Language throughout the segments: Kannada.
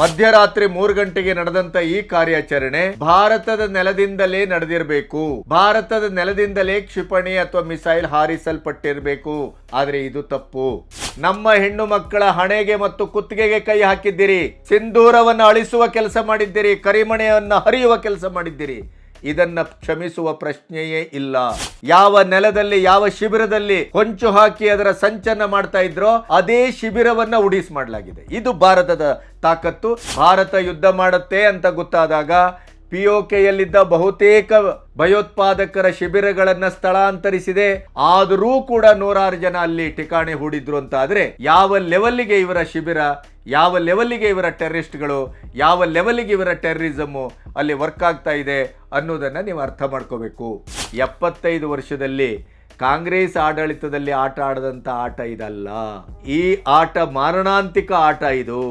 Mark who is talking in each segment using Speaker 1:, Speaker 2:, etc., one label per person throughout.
Speaker 1: ಮಧ್ಯರಾತ್ರಿ ಮೂರು ಗಂಟೆಗೆ ನಡೆದಂತ ಈ ಕಾರ್ಯಾಚರಣೆ ಭಾರತದ ನೆಲದಿಂದಲೇ ನಡೆದಿರಬೇಕು. ಭಾರತದ ನೆಲದಿಂದಲೇ ಕ್ಷಿಪಣಿ ಅಥವಾ ಮಿಸೈಲ್ ಹಾರಿಸಲ್ಪಟ್ಟಿರಬೇಕು. ಆದ್ರೆ ಇದು ತಪ್ಪು. ನಮ್ಮ ಹೆಣ್ಣು ಮಕ್ಕಳ ಹಣೆಗೆ ಮತ್ತು ಕುತ್ತಿಗೆಗೆ ಕೈ ಹಾಕಿದ್ದೀರಿ. ಸಿಂಧೂರವನ್ನು ಅಳಿಸುವ ಕೆಲಸ ಮಾಡಿದ್ದೀರಿ. ಕರಿಮಣೆಯನ್ನ ಹರಿಯುವ ಕೆಲಸ ಮಾಡಿದ್ದೀರಿ. ಇದನ್ನ ಕ್ಷಮಿಸುವ ಪ್ರಶ್ನೆಯೇ ಇಲ್ಲ. ಯಾವ ನೆಲದಲ್ಲಿ, ಯಾವ ಶಿಬಿರದಲ್ಲಿ ಹೊಂಚು ಹಾಕಿ ಅದರ ಸಂಚನ ಮಾಡ್ತಾ ಇದ್ರೋ ಅದೇ ಶಿಬಿರವನ್ನ ಉಡಿಸ್ ಮಾಡಲಾಗಿದೆ. ಇದು ಭಾರತದ ತಾಕತ್ತು. ಭಾರತ ಯುದ್ಧ ಮಾಡುತ್ತೆ ಅಂತ ಗೊತ್ತಾದಾಗ ಪಿಒಕೆಯಲ್ಲಿದ್ದ ಬಹುತೇಕ ಭಯೋತ್ಪಾದಕರ ಶಿಬಿರಗಳನ್ನು ಸ್ಥಳಾಂತರಿಸಿದೆ. ಆದರೂ ಕೂಡ ನೂರಾರು ಜನ ಅಲ್ಲಿ ಠಿಕಾಣಿ ಹೂಡಿದ್ರು ಅಂತ ಆದ್ರೆ ಯಾವ ಲೆವೆಲ್ಗೆ ಇವರ ಶಿಬಿರ, ಯಾವ ಲೆವೆಲ್ಗೆ ಇವರ ಟೆರರಿಸ್ಟ್ಗಳು, ಯಾವ ಲೆವೆಲ್ಗೆ ಇವರ ಟೆರರಿಸಮು ಅಲ್ಲಿ ವರ್ಕ್ ಆಗ್ತಾ ಇದೆ ಅನ್ನೋದನ್ನ ನೀವು ಅರ್ಥ ಮಾಡ್ಕೋಬೇಕು. ಎಪ್ಪತ್ತೈದು ವರ್ಷದಲ್ಲಿ ಕಾಂಗ್ರೆಸ್ ಆಡಳಿತದಲ್ಲಿ ಆಟ ಆಡದಂಥ ಆಟ ಇದಲ್ಲ. ಈ ಆಟ ಮಾರಣಾಂತಿಕ ಆಟ ಇದು.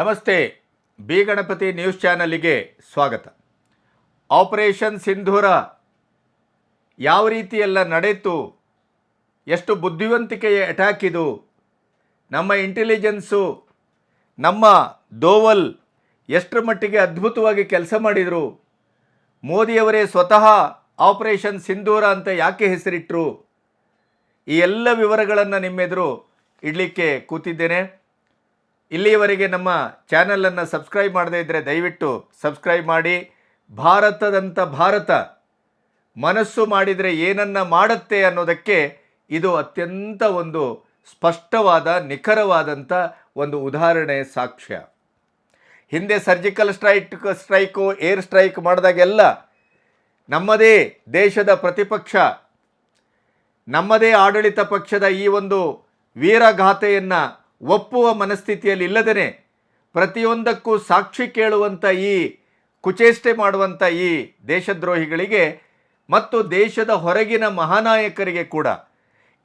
Speaker 1: ನಮಸ್ತೆ. ಬಿ ಗಣಪತಿ ನ್ಯೂಸ್ ಚಾನಲ್ಗೆ ಸ್ವಾಗತ. ಆಪರೇಷನ್ ಸಿಂಧೂರ ಯಾವ ರೀತಿ ಎಲ್ಲ ನಡೆಯಿತು? ಎಷ್ಟು ಬುದ್ಧಿವಂತಿಕೆಯ ಅಟ್ಯಾಕ್ ಇದು? ನಮ್ಮ ಇಂಟೆಲಿಜೆನ್ಸು, ನಮ್ಮ ದೋವಲ್ ಎಷ್ಟರ ಮಟ್ಟಿಗೆ ಅದ್ಭುತವಾಗಿ ಕೆಲಸ ಮಾಡಿದರು? ಮೋದಿಯವರೇ ಸ್ವತಃ ಆಪರೇಷನ್ ಸಿಂಧೂರ ಅಂತ ಯಾಕೆ ಹೆಸರಿಟ್ಟರು ಈ ಎಲ್ಲ ವಿವರಗಳನ್ನು ನಿಮ್ಮೆದುರು ಇಡಲಿಕ್ಕೆ ಕೂತಿದ್ದೇನೆ. ಇಲ್ಲಿಯವರೆಗೆ ನಮ್ಮ ಚಾನಲನ್ನು ಸಬ್ಸ್ಕ್ರೈಬ್ ಮಾಡದೇ ಇದ್ದರೆ ದಯವಿಟ್ಟು ಸಬ್ಸ್ಕ್ರೈಬ್ ಮಾಡಿ. ಭಾರತದಂಥ ಭಾರತ ಮನಸ್ಸು ಮಾಡಿದರೆ ಏನನ್ನ ಮಾಡುತ್ತೆ ಅನ್ನೋದಕ್ಕೆ ಇದು ಅತ್ಯಂತ ಒಂದು ಸ್ಪಷ್ಟವಾದ ನಿಖರವಾದಂಥ ಒಂದು ಉದಾಹರಣೆ ಸಾಕ್ಷ್ಯ. ಹಿಂದೆ surgical strike strike air strike ಮಾಡಿದಾಗೆಲ್ಲ ನಮ್ಮದೇ ದೇಶದ ಪ್ರತಿಪಕ್ಷ, ನಮ್ಮದೇ ಆಡಳಿತ ಪಕ್ಷದ ಈ ಒಂದು ವೀರಗಾಥೆಯನ್ನು ಒಪ್ಪುವ ಮನಸ್ಥಿತಿಯಲ್ಲಿ ಇಲ್ಲದೇ ಪ್ರತಿಯೊಂದಕ್ಕೂ ಸಾಕ್ಷಿ ಕೇಳುವಂಥ ಈ ಕುಚೇಷ್ಟೆ ಮಾಡುವಂಥ ಈ ದೇಶದ್ರೋಹಿಗಳಿಗೆ ಮತ್ತು ದೇಶದ ಹೊರಗಿನ ಮಹಾನಾಯಕರಿಗೆ ಕೂಡ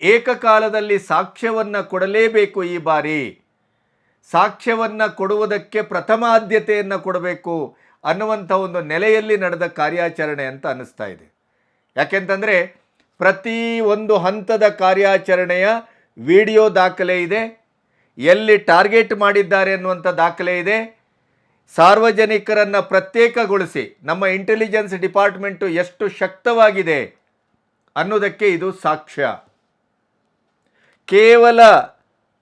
Speaker 1: ಏಕಕಾಲದಲ್ಲಿ ಸಾಕ್ಷ್ಯವನ್ನು ಕೊಡಲೇಬೇಕು ಈ ಬಾರಿ. ಸಾಕ್ಷ್ಯವನ್ನು ಕೊಡುವುದಕ್ಕೆ ಪ್ರಥಮ ಆದ್ಯತೆಯನ್ನು ಕೊಡಬೇಕು ಅನ್ನುವಂಥ ಒಂದು ನೆಲೆಯಲ್ಲಿ ನಡೆದ ಕಾರ್ಯಾಚರಣೆ ಅಂತ ಅನ್ನಿಸ್ತಾ ಇದೆ. ಯಾಕೆಂತಂದರೆ ಪ್ರತಿ ಒಂದು ಹಂತದ ಕಾರ್ಯಾಚರಣೆಯ ವಿಡಿಯೋ ದಾಖಲೆ ಇದೆ. ಎಲ್ಲಿ ಟಾರ್ಗೆಟ್ ಮಾಡಿದ್ದಾರೆ ಅನ್ನುವಂಥ ದಾಖಲೆ ಇದೆ. ಸಾರ್ವಜನಿಕರನ್ನು ಪ್ರತ್ಯೇಕಗೊಳಿಸಿ ನಮ್ಮ ಇಂಟೆಲಿಜೆನ್ಸ್ ಡಿಪಾರ್ಟ್ಮೆಂಟು ಎಷ್ಟು ಶಕ್ತವಾಗಿದೆ ಅನ್ನೋದಕ್ಕೆ ಇದು ಸಾಕ್ಷ್ಯ. ಕೇವಲ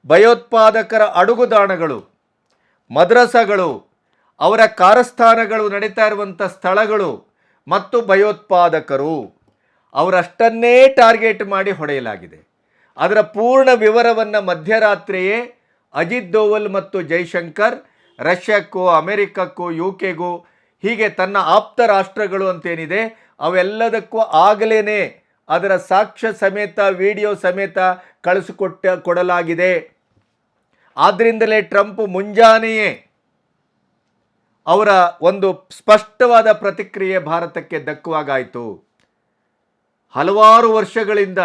Speaker 1: ಭಯೋತ್ಪಾದಕರ ಅಡುಗುದಾಣಗಳು, ಮದ್ರಸಗಳು, ಅವರ ಕಾರಸ್ಥಾನಗಳು ನಡೀತಾ ಇರುವಂಥ ಸ್ಥಳಗಳು ಮತ್ತು ಭಯೋತ್ಪಾದಕರು ಅವರಷ್ಟನ್ನೇ ಟಾರ್ಗೆಟ್ ಮಾಡಿ ಹೊಡೆಯಲಾಗಿದೆ. ಅದರ ಪೂರ್ಣ ವಿವರವನ್ನು ಮಧ್ಯರಾತ್ರಿಯೇ ಅಜಿತ್ ದೋವಲ್ ಮತ್ತು ಜೈಶಂಕರ್, ರಷ್ಯಾಕ್ಕೂ, ಅಮೆರಿಕಕ್ಕೂ ಯು ಕೆಗೂ ಹೀಗೆ ತನ್ನ ಆಪ್ತ ರಾಷ್ಟ್ರಗಳು ಅಂತೇನಿದೆ, ಅವೆಲ್ಲದಕ್ಕೂ ಆಗಲೇ ಅದರ ಸಾಕ್ಷ್ಯ ಸಮೇತ, ವಿಡಿಯೋ ಸಮೇತ ಕಳಿಸಿಕೊಟ್ಟ, ಕೊಡಲಾಗಿದೆ. ಆದ್ದರಿಂದಲೇ ಟ್ರಂಪ್ ಮುಂಜಾನೆಯೇ ಅವರ ಒಂದು ಸ್ಪಷ್ಟವಾದ ಪ್ರತಿಕ್ರಿಯೆ ಭಾರತಕ್ಕೆ ದಕ್ಕುವಾಗಾಯಿತು. ಹಲವಾರು ವರ್ಷಗಳಿಂದ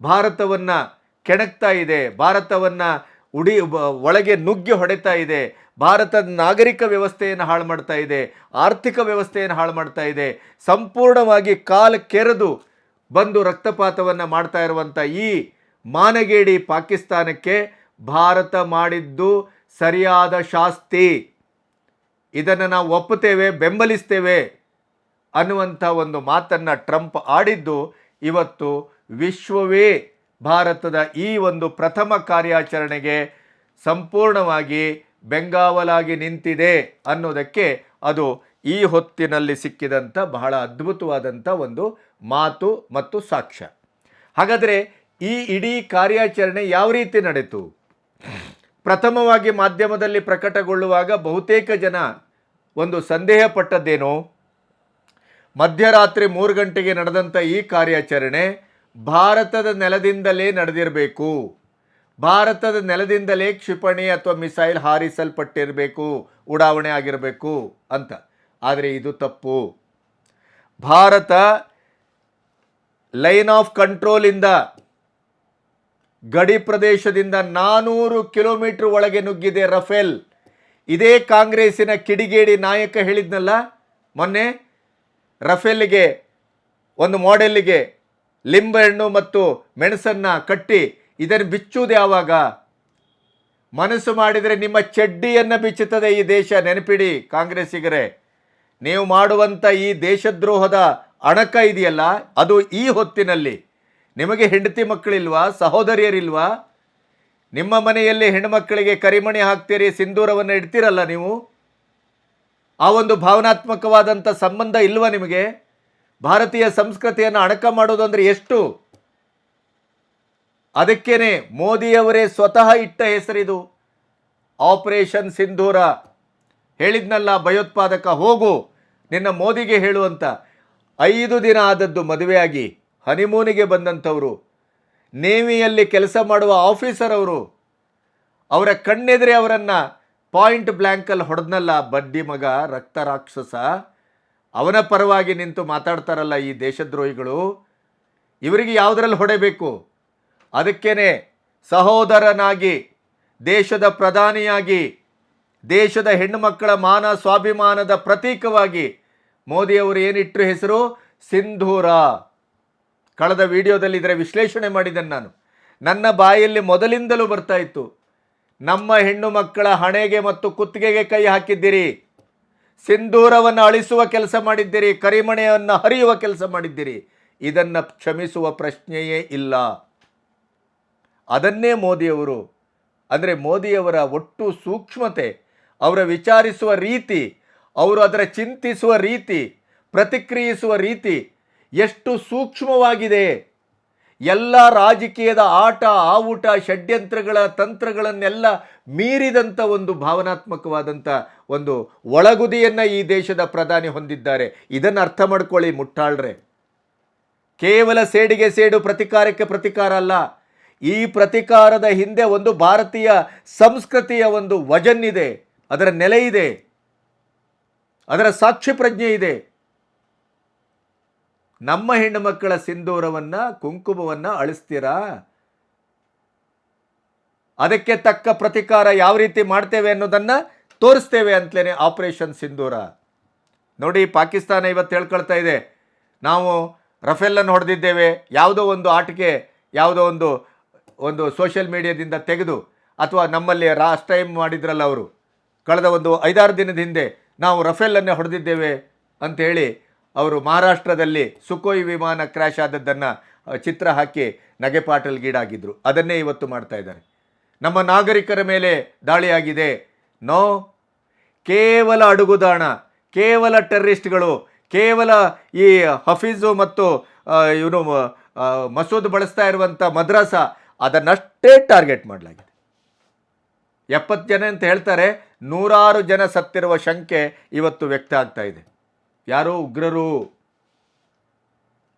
Speaker 1: ಭಾರತವನ್ನು ಕೆಣಕ್ತಾ ಇದೆ, ಭಾರತವನ್ನು ಉಡಿ ಒಳಗೆ ನುಗ್ಗಿ ಹೊಡೆತಾ ಇದೆ. ಭಾರತದ ನಾಗರಿಕ ವ್ಯವಸ್ಥೆಯನ್ನು ಹಾಳು ಮಾಡ್ತಾ ಇದೆ. ಆರ್ಥಿಕ ವ್ಯವಸ್ಥೆಯನ್ನು ಹಾಳು ಮಾಡ್ತಾ ಇದೆ. ಸಂಪೂರ್ಣವಾಗಿ ಕಾಲು ಕೆರೆದು ಬಂದು ರಕ್ತಪಾತವನ್ನು ಮಾಡ್ತಾ ಇರುವಂಥ ಈ ಮಾನಗೇಡಿ ಪಾಕಿಸ್ತಾನಕ್ಕೆ ಭಾರತ ಮಾಡಿದ್ದು ಸರಿಯಾದ ಶಾಸ್ತಿ. ಇದನ್ನು ನಾವು ಒಪ್ಪುತ್ತೇವೆ, ಬೆಂಬಲಿಸ್ತೇವೆ ಅನ್ನುವಂಥ ಒಂದು ಮಾತನ್ನು ಟ್ರಂಪ್ ಆಡಿದ್ದು ಇವತ್ತು ವಿಶ್ವವೇ. ಭಾರತದ ಈ ಒಂದು ಪ್ರಥಮ ಕಾರ್ಯಾಚರಣೆಗೆ ಸಂಪೂರ್ಣವಾಗಿ ಬೆಂಗಾವಲಾಗಿ ನಿಂತಿದೆ ಅನ್ನೋದಕ್ಕೆ ಅದು ಈ ಹೊತ್ತಿನಲ್ಲಿ ಸಿಕ್ಕಿದಂಥ ಬಹಳ ಅದ್ಭುತವಾದಂಥ ಒಂದು ಮಾತು ಮತ್ತು ಸಾಕ್ಷ್ಯ. ಹಾಗಾದರೆ ಈ ಇಡೀ ಕಾರ್ಯಾಚರಣೆ ಯಾವ ರೀತಿ ನಡೆಯಿತು ಪ್ರಥಮವಾಗಿ ಮಾಧ್ಯಮದಲ್ಲಿ ಪ್ರಕಟಗೊಳ್ಳುವಾಗ ಬಹುತೇಕ ಜನ ಒಂದು ಸಂದೇಹ ಪಟ್ಟದ್ದೇನು ಮಧ್ಯರಾತ್ರಿ ಮೂರು ಗಂಟೆಗೆ ನಡೆದಂಥ ಈ ಕಾರ್ಯಾಚರಣೆ ಭಾರತದ ನೆಲದಿಂದಲೇ ನಡೆದಿರಬೇಕು. ಭಾರತದ ನೆಲದಿಂದಲೇ ಕ್ಷಿಪಣಿ ಅಥವಾ ಮಿಸೈಲ್ ಹಾರಿಸಲ್ಪಟ್ಟಿರಬೇಕು, ಉಡಾವಣೆ ಆಗಿರಬೇಕು ಅಂತ. ಆದರೆ ಇದು ತಪ್ಪು. ಭಾರತ ಲೈನ್ ಆಫ್ ಕಂಟ್ರೋಲಿಂದ ಗಡಿ ಪ್ರದೇಶದಿಂದ ನಾನೂರು ಕಿಲೋಮೀಟರ್ ಒಳಗೆ ನುಗ್ಗಿದೆ ರಫೇಲ್. ಇದೇ ಕಾಂಗ್ರೆಸ್ಸಿನ ಕಿಡಿಗೇಡಿ ನಾಯಕ ಹೇಳಿದ್ನಲ್ಲ, ಮೊನ್ನೆ ರಫೇಲ್ಗೆ, ಒಂದು ಮಾಡೆಲ್ಗೆ ಲಿಂಬೆಹಣ್ಣು ಮತ್ತು ಮೆಣಸನ್ನು ಕಟ್ಟಿ ಇದನ್ನು ಬಿಚ್ಚುವುದು ಯಾವಾಗ? ಮನಸ್ಸು ಮಾಡಿದರೆ ನಿಮ್ಮ ಚಡ್ಡಿಯನ್ನು ಬಿಚ್ಚುತ್ತದೆ ಈ ದೇಶ. ನೆನಪಿಡಿ ಕಾಂಗ್ರೆಸ್ಸಿಗರೇ, ನೀವು ಮಾಡುವಂಥ ಈ ದೇಶದ್ರೋಹದ ಅಣಕ ಇದೆಯಲ್ಲ, ಅದು ಈ ಹೊತ್ತಿನಲ್ಲಿ. ನಿಮಗೆ ಹೆಂಡತಿ ಮಕ್ಕಳಿಲ್ವಾ? ಸಹೋದರಿಯರಿಲ್ವಾ? ನಿಮ್ಮ ಮನೆಯಲ್ಲಿ ಹೆಣ್ಮಕ್ಕಳಿಗೆ ಕರಿಮಣಿ ಹಾಕ್ತೀರಿ, ಸಿಂಧೂರವನ್ನು ಇಡ್ತೀರಲ್ಲ ನೀವು? ಆ ಒಂದು ಭಾವನಾತ್ಮಕವಾದಂಥ ಸಂಬಂಧ ಇಲ್ವಾ ನಿಮಗೆ? ಭಾರತೀಯ ಸಂಸ್ಕೃತಿಯನ್ನು ಅಣಕ ಮಾಡೋದು ಅಂದರೆ ಎಷ್ಟು? ಅದಕ್ಕೇನೆ ಮೋದಿಯವರೇ ಸ್ವತಃ ಇಟ್ಟ ಹೆಸರಿದು ಆಪರೇಷನ್ ಸಿಂಧೂರ. ಹೇಳಿದ್ನಲ್ಲ ಭಯೋತ್ಪಾದಕ, ಹೋಗು, ನಿನ್ನ ಮೋದಿಗೆ ಹೇಳುವಂತ ಐದು ದಿನ ಆದದ್ದು ಮದುವೆಯಾಗಿ, ಹನಿಮೂನಿಗೆ ಬಂದಂಥವರು. ನೇವಿಯಲ್ಲಿ ಕೆಲಸ ಮಾಡುವ ಆಫೀಸರ್ ಅವರು. ಅವರ ಕಣ್ಣೆದುರೆ ಅವರನ್ನು ಪಾಯಿಂಟ್ ಬ್ಲ್ಯಾಂಕಲ್ಲಿ ಹೊಡೆದ್ನಲ್ಲ ಬಡ್ಡಿ ಮಗ, ರಕ್ತ ರಾಕ್ಷಸ. ಅವನ ಪರವಾಗಿ ನಿಂತು ಮಾತಾಡ್ತಾರಲ್ಲ ಈ ದೇಶದ್ರೋಹಿಗಳು? ಇವರಿಗೆ ಯಾವುದರಲ್ಲಿ ಹೊಡೆಯಬೇಕು ಅದಕ್ಕೇನೆ ಸಹೋದರನಾಗಿ, ದೇಶದ ಪ್ರಧಾನಿಯಾಗಿ, ದೇಶದ ಹೆಣ್ಣುಮಕ್ಕಳ ಮಾನ ಸ್ವಾಭಿಮಾನದ ಪ್ರತೀಕವಾಗಿ ಮೋದಿಯವರು ಏನಿಟ್ಟರು ಹೆಸರು? ಸಿಂಧೂರ. ಕಳೆದ ವಿಡಿಯೋದಲ್ಲಿ ಇದರ ವಿಶ್ಲೇಷಣೆ ಮಾಡಿದ್ದೇನೆ ನಾನು. ನನ್ನ ಬಾಯಲ್ಲಿ ಮೊದಲಿಂದಲೂ ಬರ್ತಾ ಇತ್ತು. ನಮ್ಮ ಹೆಣ್ಣು ಮಕ್ಕಳ ಹಣೆಗೆ ಮತ್ತು ಕುತ್ತಿಗೆಗೆ ಕೈ ಹಾಕಿದ್ದೀರಿ. ಸಿಂಧೂರವನ್ನು ಅಳಿಸುವ ಕೆಲಸ ಮಾಡಿದ್ದೀರಿ, ಕರಿಮಣೆಯನ್ನು ಹರಿಯುವ ಕೆಲಸ ಮಾಡಿದ್ದೀರಿ, ಇದನ್ನು ಕ್ಷಮಿಸುವ ಪ್ರಶ್ನೆಯೇ ಇಲ್ಲ. ಅದನ್ನೇ ಮೋದಿಯವರು, ಅಂದರೆ ಮೋದಿಯವರ ಒಟ್ಟು ಸೂಕ್ಷ್ಮತೆ, ಅವರ ವಿಚಾರಿಸುವ ರೀತಿ, ಅವರು ಅದರ ಚಿಂತಿಸುವ ರೀತಿ, ಪ್ರತಿಕ್ರಿಯಿಸುವ ರೀತಿ ಎಷ್ಟು ಸೂಕ್ಷ್ಮವಾಗಿದೆ. ಎಲ್ಲ ರಾಜಕೀಯದ ಆಟ, ಆವುಟ, ಷಡ್ಯಂತ್ರಗಳ, ತಂತ್ರಗಳನ್ನೆಲ್ಲ ಮೀರಿದಂಥ ಒಂದು ಭಾವನಾತ್ಮಕವಾದಂಥ ಒಂದು ಒಳಗುದಿಯನ್ನು ಈ ದೇಶದ ಪ್ರಧಾನಿ ಹೊಂದಿದ್ದಾರೆ. ಇದನ್ನು ಅರ್ಥ ಮಾಡ್ಕೊಳ್ಳಿ ಮುಟ್ಟಾಳ್ರೆ. ಕೇವಲ ಸೇಡಿಗೆ ಸೇಡು ಪ್ರತಿಕಾರಕ್ಕೆ ಪ್ರತಿಕಾರ ಅಲ್ಲ, ಈ ಪ್ರತಿಕಾರದ ಹಿಂದೆ ಒಂದು ಭಾರತೀಯ ಸಂಸ್ಕೃತಿಯ ಒಂದು ವಜನ್ ಇದೆ, ಅದರ ನೆಲೆ ಇದೆ, ಅದರ ಸಾಕ್ಷಿ ಪ್ರಜ್ಞೆ ಇದೆ. ನಮ್ಮ ಹೆಣ್ಣು ಮಕ್ಕಳ ಸಿಂಧೂರವನ್ನು, ಕುಂಕುಮವನ್ನು ಅಳಿಸ್ತೀರಾ? ಅದಕ್ಕೆ ತಕ್ಕ ಪ್ರತಿಕಾರ ಯಾವ ರೀತಿ ಮಾಡ್ತೇವೆ ಅನ್ನೋದನ್ನು ತೋರಿಸ್ತೇವೆ ಅಂತಲೇ ಆಪರೇಷನ್ ಸಿಂಧೂರ. ನೋಡಿ, ಪಾಕಿಸ್ತಾನ ಇವತ್ತು ಹೇಳ್ಕೊಳ್ತಾ ಇದೆ. ನಾವು ರಫೇಲನ್ನು ಹೊಡೆದಿದ್ದೇವೆ. ಯಾವುದೋ ಒಂದು ಆಟಿಕೆ, ಯಾವುದೋ ಒಂದು ಒಂದು ಸೋಷಿಯಲ್ ಮೀಡಿಯಾದಿಂದ ತೆಗೆದು, ಅಥವಾ ನಮ್ಮಲ್ಲಿ ರಾಸ್ಟ್ ಟೈಮ್ ಮಾಡಿದ್ರಲ್ಲ ಅವರು. ಕಳೆದ ಒಂದು ಐದಾರು ದಿನದ ಹಿಂದೆ ನಾವು ರಫೇಲನ್ನೇ ಹೊಡೆದಿದ್ದೇವೆ ಅಂತೇಳಿ ಅವರು ಮಹಾರಾಷ್ಟ್ರದಲ್ಲಿ ಸುಕೋಯ್ ವಿಮಾನ ಕ್ರ್ಯಾಶ್ ಆದದ್ದನ್ನು ಚಿತ್ರ ಹಾಕಿ ನಗೆಪಾಟಲ್ಗೀಡಾಗಿದ್ದರು ಅದನ್ನೇ ಇವತ್ತು ಮಾಡ್ತಾ ಇದ್ದಾರೆ. ನಮ್ಮ ನಾಗರಿಕರ ಮೇಲೆ ದಾಳಿಯಾಗಿದೆ. ನೋ, ಕೇವಲ ಅಡುಗುದಾಣ, ಕೇವಲ ಟೆರ್ರಿಸ್ಟ್ಗಳು, ಕೇವಲ ಈ ಹಫೀಜು ಮತ್ತು ಇವನು ಮಸೂದ್ ಬಳಸ್ತಾ ಇರುವಂಥ ಮದ್ರಾಸ, ಅದನ್ನಷ್ಟೇ ಟಾರ್ಗೆಟ್ ಮಾಡಲಾಗಿದೆ. ಎಪ್ಪತ್ತು ಜನ ಅಂತ ಹೇಳ್ತಾರೆ, ನೂರಾರು ಜನ ಸತ್ತಿರುವ ಶಂಕೆ ಇವತ್ತು ವ್ಯಕ್ತ ಆಗ್ತಾ ಇದೆ. ಯಾರೋ ಉಗ್ರರು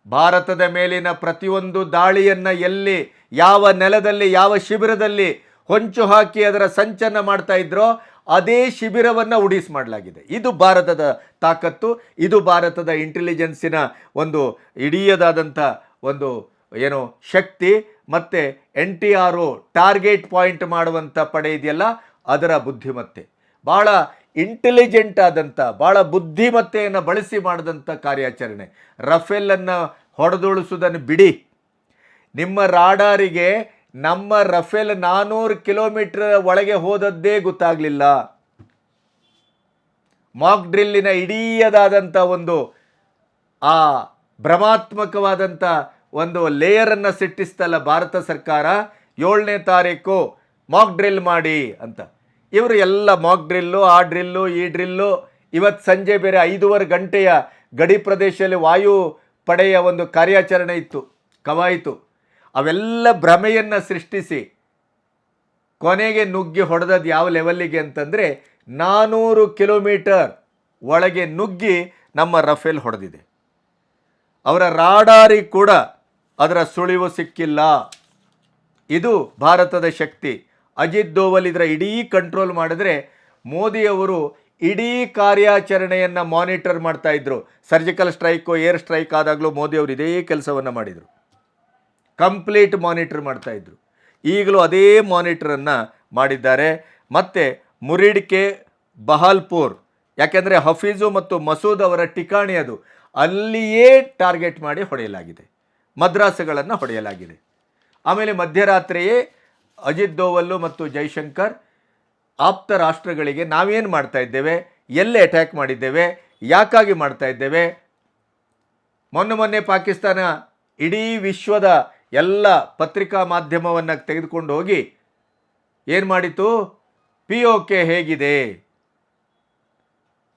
Speaker 1: ಭಾರತದ ಮೇಲಿನ ಪ್ರತಿಯೊಂದು ದಾಳಿಯನ್ನು ಎಲ್ಲಿ, ಯಾವ ನೆಲದಲ್ಲಿ, ಯಾವ ಶಿಬಿರದಲ್ಲಿ ಹೊಂಚು ಹಾಕಿ ಅದರ ಸಂಚನ್ನ ಮಾಡ್ತಾ ಇದ್ರೋ, ಅದೇ ಶಿಬಿರವನ್ನು ಉಡಿಸ್ ಮಾಡಲಾಗಿದೆ. ಇದು ಭಾರತದ ತಾಕತ್ತು, ಇದು ಭಾರತದ ಇಂಟೆಲಿಜೆನ್ಸಿನ ಒಂದು ಇಡೀಯದಾದಂಥ ಒಂದು ಏನು ಶಕ್ತಿ ಮತ್ತು N T R target point ಮಾಡುವಂಥ ಪಡೆ ಇದೆಯಲ್ಲ, ಅದರ ಬುದ್ಧಿಮತ್ತೆ. ಭಾಳ ಇಂಟೆಲಿಜೆಂಟ್ ಆದಂಥ ಭಾಳ ಬುದ್ಧಿಮತ್ತೆಯನ್ನು ಬಳಸಿ ಮಾಡಿದಂಥ ಕಾರ್ಯಾಚರಣೆ. ರಫೇಲನ್ನು ಹೊಡೆದುಳಿಸೋದನ್ನು ಬಿಡಿ. ನಿಮ್ಮ ರಾಡಾರಿಗೆ ನಮ್ಮ ರಫೇಲ್ ನಾನ್ನೂರು ಕಿಲೋಮೀಟರ್ ಒಳಗೆ ಹೋದದ್ದೇ ಗೊತ್ತಾಗಲಿಲ್ಲ. ಮಾಕ್ ಡ್ರಿಲ್ಲಿನ ಇಡೀಯದಾದಂಥ ಒಂದು, ಆ ಭ್ರಮಾತ್ಮಕವಾದಂಥ ಒಂದು ಲೇಯರನ್ನು ಸಿಟ್ಟಿಸ್ತಲ್ಲ ಭಾರತ ಸರ್ಕಾರ. ಏಳನೇ ತಾರೀಕು ಮಾಕ್ ಡ್ರಿಲ್ ಮಾಡಿ ಅಂತ. ಇವರು ಎಲ್ಲ ಮಾಕ್ ಡ್ರಿಲ್ಲು ಆ ಡ್ರಿಲ್ಲು ಈ ಡ್ರಿಲ್ಲು ಇವತ್ತು ಸಂಜೆ ಬೇರೆ ಐದೂವರೆ ಗಂಟೆಯ ಗಡಿ ಪ್ರದೇಶದಲ್ಲಿ ವಾಯು ಪಡೆಯ ಒಂದು ಕಾರ್ಯಾಚರಣೆ ಇತ್ತು, ಕವಾಯಿತು. ಅವೆಲ್ಲ ಭ್ರಮೆಯನ್ನು ಸೃಷ್ಟಿಸಿ ಕೊನೆಗೆ ನುಗ್ಗಿ ಹೊಡೆದದ್ದು ಯಾವ ಲೆವೆಲ್ಲಿಗೆ ಅಂತಂದರೆ ನಾನ್ನೂರು ಕಿಲೋಮೀಟರ್ ಒಳಗೆ ನುಗ್ಗಿ ನಮ್ಮ ರಫೇಲ್ ಹೊಡೆದಿದೆ. ಅವರ ರಾಡಾರಿ ಕೂಡ ಅದರ ಸುಳಿವು ಸಿಕ್ಕಿಲ್ಲ. ಇದು ಭಾರತದ ಶಕ್ತಿ. ಅಜಿತ್ ದೋವಲ್ ಇದರ ಇಡೀ ಕಂಟ್ರೋಲ್ ಮಾಡಿದ್ರೆ ಮೋದಿಯವರು ಇಡೀ ಕಾರ್ಯಾಚರಣೆಯನ್ನು ಮಾನಿಟರ್ ಮಾಡ್ತಾ ಇದ್ರು. ಸರ್ಜಿಕಲ್ ಸ್ಟ್ರೈಕು ಏರ್ ಸ್ಟ್ರೈಕ್ ಆದಾಗಲೂ ಮೋದಿಯವರು ಇದೇ ಕೆಲಸವನ್ನು ಮಾಡಿದರು. ಕಂಪ್ಲೀಟ್ ಮಾನಿಟರ್ ಮಾಡ್ತಾ ಇದ್ರು. ಈಗಲೂ ಅದೇ ಮಾನಿಟರನ್ನು ಮಾಡಿದ್ದಾರೆ. ಮತ್ತು ಮುರಿಡ್ಕೆ, ಬಹಾಲ್ಪುರ್, ಯಾಕೆಂದರೆ ಹಫೀಜು ಮತ್ತು ಮಸೂದ್ ಅವರ ಠಿಕಾಣಿ ಅದು. ಅಲ್ಲಿಯೇ ಟಾರ್ಗೆಟ್ ಮಾಡಿ ಹೊಡೆಯಲಾಗಿದೆ. ಮದ್ರಾಸುಗಳನ್ನು ಹೊಡೆಯಲಾಗಿದೆ. ಆಮೇಲೆ ಮಧ್ಯರಾತ್ರಿಯೇ ಅಜಿತ್ ದೋವಲ್ಲು ಮತ್ತು ಜೈಶಂಕರ್ ಆಪ್ತ ರಾಷ್ಟ್ರಗಳಿಗೆ ನಾವೇನು ಮಾಡ್ತಾ ಇದ್ದೇವೆ? ಎಲ್ಲಿ ಅಟ್ಯಾಕ್ ಮಾಡಿದ್ದೇವೆ? ಯಾಕಾಗಿ ಮಾಡ್ತಾ ಇದ್ದೇವೆ? ಮೊನ್ನೆ ಮೊನ್ನೆ ಪಾಕಿಸ್ತಾನ ಇಡೀ ವಿಶ್ವದ ಎಲ್ಲ ಪತ್ರಿಕಾ ಮಾಧ್ಯಮವನ್ನು ತೆಗೆದುಕೊಂಡು ಹೋಗಿ ಏನು ಮಾಡಿತು? ಪಿ ಒ ಕೆ ಹೇಗಿದೆ?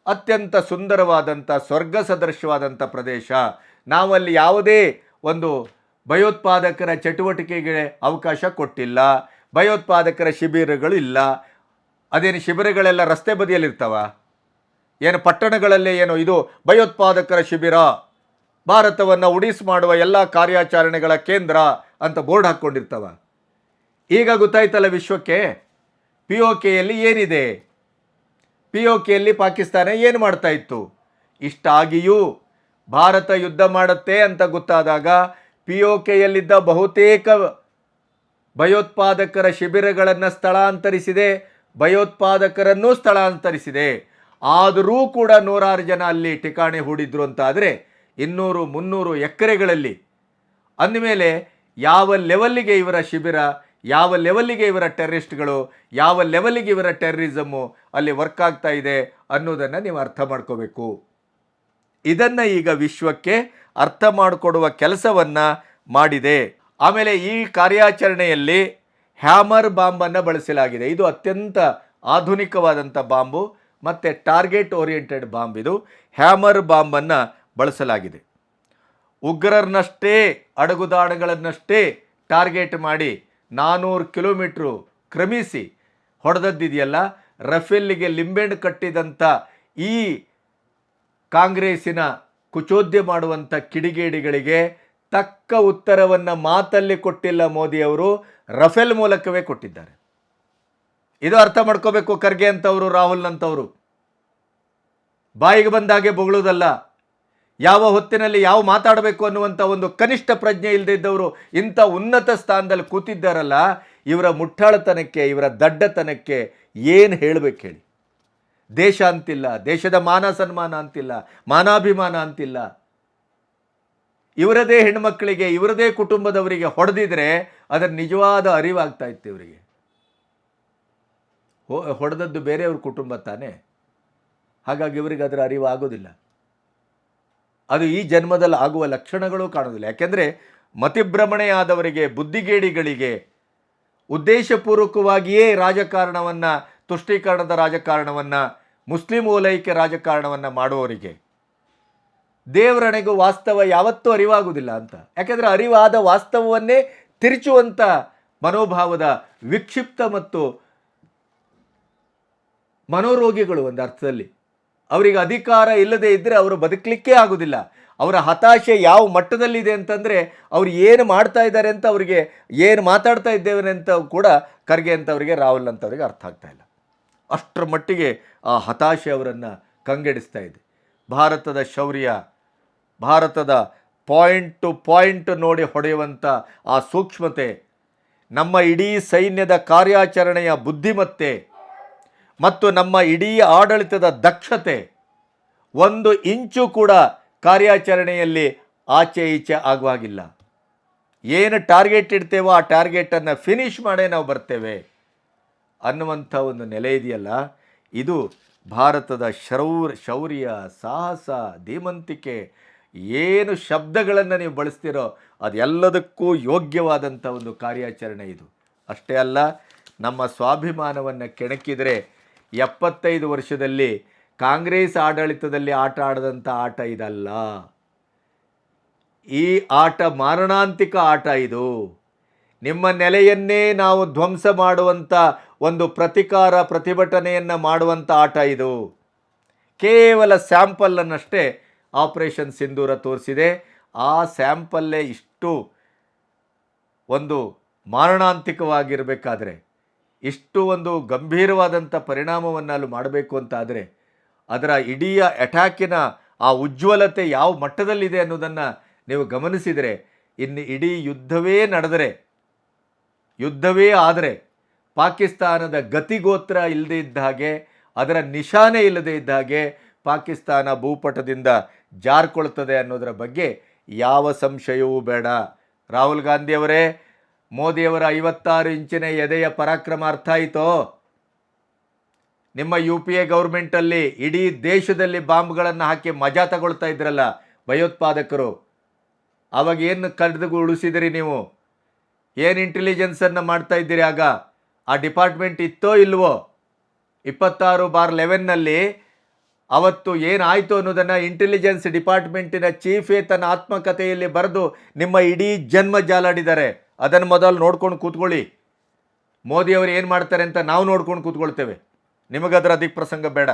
Speaker 1: ಅತ್ಯಂತ ಸುಂದರವಾದಂಥ ಸ್ವರ್ಗ ಸದೃಶವಾದಂಥ ಪ್ರದೇಶ. ನಾವಲ್ಲಿ ಯಾವುದೇ ಒಂದು ಭಯೋತ್ಪಾದಕರ ಚಟುವಟಿಕೆಗೆ ಅವಕಾಶ ಕೊಟ್ಟಿಲ್ಲ. ಭಯೋತ್ಪಾದಕರ ಶಿಬಿರಗಳು ಇಲ್ಲ ಅದೇನು ಶಿಬಿರಗಳೆಲ್ಲ ರಸ್ತೆ ಬದಿಯಲ್ಲಿರ್ತಾವ ಏನು ಪಟ್ಟಣಗಳಲ್ಲಿ ಏನು ಇದು ಭಯೋತ್ಪಾದಕರ ಶಿಬಿರ? ಭಾರತವನ್ನು ಉಡಿಸ್ ಮಾಡುವ ಎಲ್ಲ ಕಾರ್ಯಾಚರಣೆಗಳ ಕೇಂದ್ರ ಅಂತ ಬೋರ್ಡ್ ಹಾಕ್ಕೊಂಡಿರ್ತಾವ. ಈಗ ಗೊತ್ತಾಯ್ತಲ್ಲ ವಿಶ್ವಕ್ಕೆ? ಪಿ ಒ ಕೆಯಲ್ಲಿ ಏನಿದೆ? ಪಿ ಒ ಕೆಯಲ್ಲಿ ಪಾಕಿಸ್ತಾನ ಏನು ಮಾಡ್ತಾ ಇತ್ತು? ಇಷ್ಟಾಗಿಯೂ ಭಾರತ ಯುದ್ಧ ಮಾಡುತ್ತೆ ಅಂತ ಗೊತ್ತಾದಾಗ ಪಿ ಒ ಕೆಯಲ್ಲಿದ್ದ ಬಹುತೇಕ ಭಯೋತ್ಪಾದಕರ ಶಿಬಿರಗಳನ್ನು ಸ್ಥಳಾಂತರಿಸಿದೆ, ಭಯೋತ್ಪಾದಕರನ್ನು ಸ್ಥಳಾಂತರಿಸಿದೆ. ಆದರೂ ಕೂಡ ನೂರಾರು ಜನ ಅಲ್ಲಿ ಠಿಕಾಣಿ ಹೂಡಿದ್ರು ಅಂತಾದರೆ ಇನ್ನೂರು, ಮುನ್ನೂರು ಎಕರೆಗಳಲ್ಲಿ. ಅಂದಮೇಲೆ ಯಾವ ಲೆವೆಲ್ಲಿಗೆ ಇವರ ಶಿಬಿರ, ಯಾವ ಲೆವೆಲ್ಲಿಗೆ ಇವರ ಟೆರರಿಸ್ಟ್ಗಳು, ಯಾವ ಲೆವೆಲ್ಲಿಗೆ ಇವರ ಟೆರರಿಸಮ್ಮು ಅಲ್ಲಿ ವರ್ಕ್ ಆಗ್ತಾ ಇದೆ ಅನ್ನೋದನ್ನು ನೀವು ಅರ್ಥ ಮಾಡ್ಕೋಬೇಕು. ಇದನ್ನು ಈಗ ವಿಶ್ವಕ್ಕೆ ಅರ್ಥ ಮಾಡಿಕೊಡುವ ಕೆಲಸವನ್ನು ಮಾಡಿದೆ. ಆಮೇಲೆ ಈ ಕಾರ್ಯಾಚರಣೆಯಲ್ಲಿ ಹ್ಯಾಮರ್ ಬಾಂಬನ್ನು ಬಳಸಲಾಗಿದೆ. ಇದು ಅತ್ಯಂತ ಆಧುನಿಕವಾದಂಥ ಬಾಂಬು ಮತ್ತು ಟಾರ್ಗೆಟ್ ಓರಿಯೆಂಟೆಡ್ ಬಾಂಬ್ ಇದು. ಹ್ಯಾಮರ್ ಬಾಂಬನ್ನು ಬಳಸಲಾಗಿದೆ. ಉಗ್ರರನ್ನಷ್ಟೇ, ಅಡಗುದಾಣಗಳನ್ನಷ್ಟೇ ಟಾರ್ಗೆಟ್ ಮಾಡಿ ನಾನ್ನೂರು ಕಿಲೋಮೀಟ್ರು ಕ್ರಮಿಸಿ ಹೊಡೆದದ್ದಿದೆಯಲ್ಲ, ರಫೇಲ್ಗೆ ಲಿಂಬೆಣ್ಣು ಕಟ್ಟಿದಂಥ ಈ ಕಾಂಗ್ರೆಸ್ಸಿನ ಕುಚೋದ್ಯ ಮಾಡುವಂಥ ಕಿಡಿಗೇಡಿಗಳಿಗೆ ತಕ್ಕ ಉತ್ತರವನ್ನು ಮಾತಲ್ಲಿ ಕೊಟ್ಟಿಲ್ಲ ಮೋದಿಯವರು ರಫೇಲ್ ಮೂಲಕವೇ ಕೊಟ್ಟಿದ್ದಾರೆ. ಇದು ಅರ್ಥ ಮಾಡ್ಕೋಬೇಕು ಖರ್ಗೆ ಅಂತವರು, ರಾಹುಲ್ ಅಂತವರು. ಬಾಯಿಗೆ ಬಂದಾಗೆ ಬೊಗಳುವುದಲ್ಲ ಯಾವ ಹೊತ್ತಿನಲ್ಲಿ ಯಾವ ಮಾತಾಡಬೇಕು ಅನ್ನುವಂಥ ಒಂದು ಕನಿಷ್ಠ ಪ್ರಜ್ಞೆ ಇಲ್ಲದೆ ಇದ್ದವರು ಇಂಥ ಉನ್ನತ ಸ್ಥಾನದಲ್ಲಿ ಕೂತಿದ್ದಾರಲ್ಲ, ಇವರ ಮುಟ್ಟಾಳತನಕ್ಕೆ, ಇವರ ದಡ್ಡತನಕ್ಕೆ ಏನು ಹೇಳಬೇಕು ಹೇಳಿ? ದೇಶ ಅಂತಿಲ್ಲ, ದೇಶದ ಮಾನ ಸನ್ಮಾನ ಅಂತಿಲ್ಲ, ಮಾನಾಭಿಮಾನ ಅಂತಿಲ್ಲ. ಇವರದೇ ಹೆಣ್ಮಕ್ಕಳಿಗೆ ಇವರದೇ ಕುಟುಂಬದವರಿಗೆ ಹೊಡೆದಿದ್ರೆ ಅದರ ನಿಜವಾದ ಅರಿವಾಗ್ತಾ ಇತ್ತು ಇವರಿಗೆ. ಹೊಡೆದದ್ದು ಬೇರೆಯವ್ರ ಕುಟುಂಬ ತಾನೇ? ಹಾಗಾಗಿ ಇವರಿಗೆ ಅದರ ಅರಿವು ಆಗೋದಿಲ್ಲ ಅದು ಈ ಜನ್ಮದಲ್ಲಿ ಆಗುವ ಲಕ್ಷಣಗಳು ಕಾಣೋದಿಲ್ಲ ಯಾಕೆಂದರೆ ಮತಿಭ್ರಮಣೆಯಾದವರಿಗೆ, ಬುದ್ಧಿಗೇಡಿಗಳಿಗೆ ಉದ್ದೇಶಪೂರ್ವಕವಾಗಿಯೇ ರಾಜಕಾರಣವನ್ನು, ತುಷ್ಟೀಕರಣದ ರಾಜಕಾರಣವನ್ನು, ಮುಸ್ಲಿಂ ಓಲೈಕೆ ರಾಜಕಾರಣವನ್ನು ಮಾಡುವವರಿಗೆ ದೇವರಣೆಗೂ ವಾಸ್ತವ ಯಾವತ್ತೂ ಅರಿವಾಗುವುದಿಲ್ಲ ಅಂತ. ಯಾಕೆಂದರೆ ಅರಿವಾದ ವಾಸ್ತವವನ್ನೇ ತಿರುಚುವಂಥ ಮನೋಭಾವದ ವಿಕ್ಷಿಪ್ತ ಮತ್ತು ಮನೋರೋಗಿಗಳು ಒಂದು ಅರ್ಥದಲ್ಲಿ. ಅವರಿಗೆ ಅಧಿಕಾರ ಇಲ್ಲದೆ ಇದ್ದರೆ ಅವರು ಬದುಕಲಿಕ್ಕೆ ಆಗೋದಿಲ್ಲ. ಅವರ ಹತಾಶೆ ಯಾವ ಮಟ್ಟದಲ್ಲಿದೆ ಅಂತಂದರೆ ಅವ್ರು ಏನು ಮಾಡ್ತಾ ಇದ್ದಾರೆ ಅಂತ ಅವರಿಗೆ, ಏನು ಮಾತಾಡ್ತಾ ಇದ್ದೇವೆ ಅಂತ ಕೂಡ ಖರ್ಗೆ ಅಂತವರಿಗೆ, ರಾಹುಲ್ ಅಂತವರಿಗೆ ಅರ್ಥ ಆಗ್ತಾ ಇಲ್ಲ. ಅಷ್ಟರ ಮಟ್ಟಿಗೆ ಆ ಹತಾಶೆ ಅವರನ್ನು ಕಂಗೆಡಿಸ್ತಾ ಇದೆ. ಭಾರತದ ಶೌರ್ಯ ಭಾರತದ ಪಾಯಿಂಟ್ ಟು ಪಾಯಿಂಟ್ ನೋಡಿ ಹೊಡೆಯುವಂಥ ಆ ಸೂಕ್ಷ್ಮತೆ, ನಮ್ಮ ಇಡೀ ಸೈನ್ಯದ ಕಾರ್ಯಾಚರಣೆಯ ಬುದ್ಧಿಮತ್ತೆ ಮತ್ತು ನಮ್ಮ ಇಡೀ ಆಡಳಿತದ ದಕ್ಷತೆ ಒಂದು ಇಂಚು ಕೂಡ ಕಾರ್ಯಾಚರಣೆಯಲ್ಲಿ ಆಚೆ ಈಚೆ ಆಗುವಾಗಿಲ್ಲ. ಏನು ಟಾರ್ಗೆಟ್ ಇಡ್ತೇವೋ ಆ ಟಾರ್ಗೆಟನ್ನು ಫಿನಿಷ್ ಮಾಡೇ ನಾವು ಬರ್ತೇವೆ ಅನ್ನುವಂಥ ಒಂದು ನೆಲೆ ಇದೆಯಲ್ಲ. ಇದು ಭಾರತದ ಶೌರ್ ಶೌರ್ಯ, ಸಾಹಸ, ಧೀಮಂತಿಕೆ ಏನು ಶಬ್ದಗಳನ್ನು ನೀವು ಬಳಸ್ತೀರೋ ಅದೆಲ್ಲದಕ್ಕೂ ಯೋಗ್ಯವಾದಂಥ ಒಂದು ಕಾರ್ಯಾಚರಣೆ ಇದು. ಅಷ್ಟೇ ಅಲ್ಲ, ನಮ್ಮ ಸ್ವಾಭಿಮಾನವನ್ನು ಕೆಣಕಿದರೆ ಎಪ್ಪತ್ತೈದು ವರ್ಷದಲ್ಲಿ ಕಾಂಗ್ರೆಸ್ ಆಡಳಿತದಲ್ಲಿ ಆಟ ಆಡದಂಥ ಆಟ ಇದಲ್ಲ. ಈ ಆಟ ಮಾರಣಾಂತಿಕ ಆಟ ಇದು. ನಿಮ್ಮ ನೆಲೆಯನ್ನೇ ನಾವು ಧ್ವಂಸ ಮಾಡುವಂಥ ಒಂದು ಪ್ರತಿಕಾರ ಪ್ರತಿಭಟನೆಯನ್ನು ಮಾಡುವಂಥ ಆಟ ಇದು. ಕೇವಲ ಸ್ಯಾಂಪಲ್ಲನ್ನಷ್ಟೇ ಆಪರೇಷನ್ ಸಿಂಧೂರ ತೋರಿಸಿದೆ. ಆ ಸ್ಯಾಂಪಲ್ಲೇ ಇಷ್ಟು ಒಂದು ಮಾರಣಾಂತಿಕವಾಗಿರಬೇಕಾದ್ರೆ, ಇಷ್ಟು ಒಂದು ಗಂಭೀರವಾದಂಥ ಪರಿಣಾಮವನ್ನು ಅಲ್ಲಿ ಮಾಡಬೇಕು ಅಂತಾದರೆ, ಅದರ ಇಡೀ ಅಟ್ಯಾಕಿನ ಆ ಉಜ್ವಲತೆ ಯಾವ ಮಟ್ಟದಲ್ಲಿದೆ ಅನ್ನೋದನ್ನು ನೀವು ಗಮನಿಸಿದರೆ, ಇನ್ನು ಇಡೀ ಯುದ್ಧವೇ ನಡೆದರೆ, ಯುದ್ಧವೇ ಆದರೆ, ಪಾಕಿಸ್ತಾನದ ಗತಿಗೋತ್ರ ಇಲ್ಲದೇ ಇದ್ದ ಹಾಗೆ, ಅದರ ನಿಶಾನೆ ಇಲ್ಲದೆ ಇದ್ದ ಹಾಗೆ, ಪಾಕಿಸ್ತಾನ ಭೂಪಟದಿಂದ ಜಾರ್ಕೊಳ್ತದೆ ಅನ್ನೋದರ ಬಗ್ಗೆ ಯಾವ ಸಂಶಯವೂ ಬೇಡ. ರಾಹುಲ್ ಗಾಂಧಿಯವರೇ, ಮೋದಿಯವರ ಐವತ್ತಾರು ಇಂಚಿನ ಎದೆಯ ಪರಾಕ್ರಮ ಅರ್ಥ ಆಯಿತೋ? ನಿಮ್ಮ ಯು ಪಿ ಎ ಗೌರ್ಮೆಂಟಲ್ಲಿ ಇಡೀ ದೇಶದಲ್ಲಿ ಬಾಂಬ್ಗಳನ್ನು ಹಾಕಿ ಮಜಾ ತಗೊಳ್ತಾ ಇದ್ರಲ್ಲ ಭಯೋತ್ಪಾದಕರು. ಅವಾಗ ಏನು ಕಡ್ದು ಉಳಿಸಿದಿರಿ ನೀವು? ಏನು ಇಂಟೆಲಿಜೆನ್ಸನ್ನು ಮಾಡ್ತಾ ಇದ್ದೀರಿ ಆಗ? ಆ ಡಿಪಾರ್ಟ್ಮೆಂಟ್ ಇತ್ತೋ ಇಲ್ವೋ? ಇಪ್ಪತ್ತಾರು ಬಾರ್ ಲೆವೆನ್ನಲ್ಲಿ ಅವತ್ತು ಏನಾಯಿತು ಅನ್ನೋದನ್ನು ಇಂಟೆಲಿಜೆನ್ಸ್ ಡಿಪಾರ್ಟ್ಮೆಂಟಿನ ಚೀಫೇ ತನ್ನ ಆತ್ಮಕಥೆಯಲ್ಲಿ ಬರೆದು ನಿಮ್ಮ ಇಡೀ ಜನ್ಮ ಜಾಲಾಡಿದ್ದಾರೆ. ಅದನ್ನು ಮೊದಲು ನೋಡ್ಕೊಂಡು ಕೂತ್ಕೊಳ್ಳಿ. ಮೋದಿಯವರು ಏನು ಮಾಡ್ತಾರೆ ಅಂತ ನಾವು ನೋಡ್ಕೊಂಡು ಕೂತ್ಕೊಳ್ತೇವೆ. ನಿಮಗದರ ದಿಕ್ಪ್ರಸಂಗ ಬೇಡ.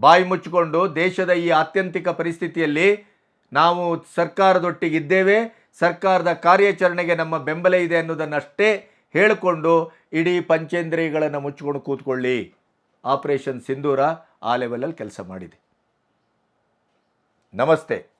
Speaker 1: ಬಾಯಿ ಮುಚ್ಚಿಕೊಂಡು ದೇಶದ ಈ ಆತ್ಯಂತಿಕ ಪರಿಸ್ಥಿತಿಯಲ್ಲಿ ನಾವು ಸರ್ಕಾರದೊಟ್ಟಿಗಿದ್ದೇವೆ ಸರ್ಕಾರದ ಕಾರ್ಯಾಚರಣೆಗೆ ನಮ್ಮ ಬೆಂಬಲ ಇದೆ ಅನ್ನೋದನ್ನಷ್ಟೇ ಹೇಳಿಕೊಂಡು ಇಡೀ ಪಂಚೇಂದ್ರಿಯಗಳನ್ನು ಮುಚ್ಚಿಕೊಂಡು ಕೂತ್ಕೊಳ್ಳಿ. ಆಪರೇಷನ್ ಸಿಂಧೂರ ಆ ಲೆವೆಲಲ್ಲಿ ಕೆಲಸ ಮಾಡಿದೆ. ನಮಸ್ತೆ.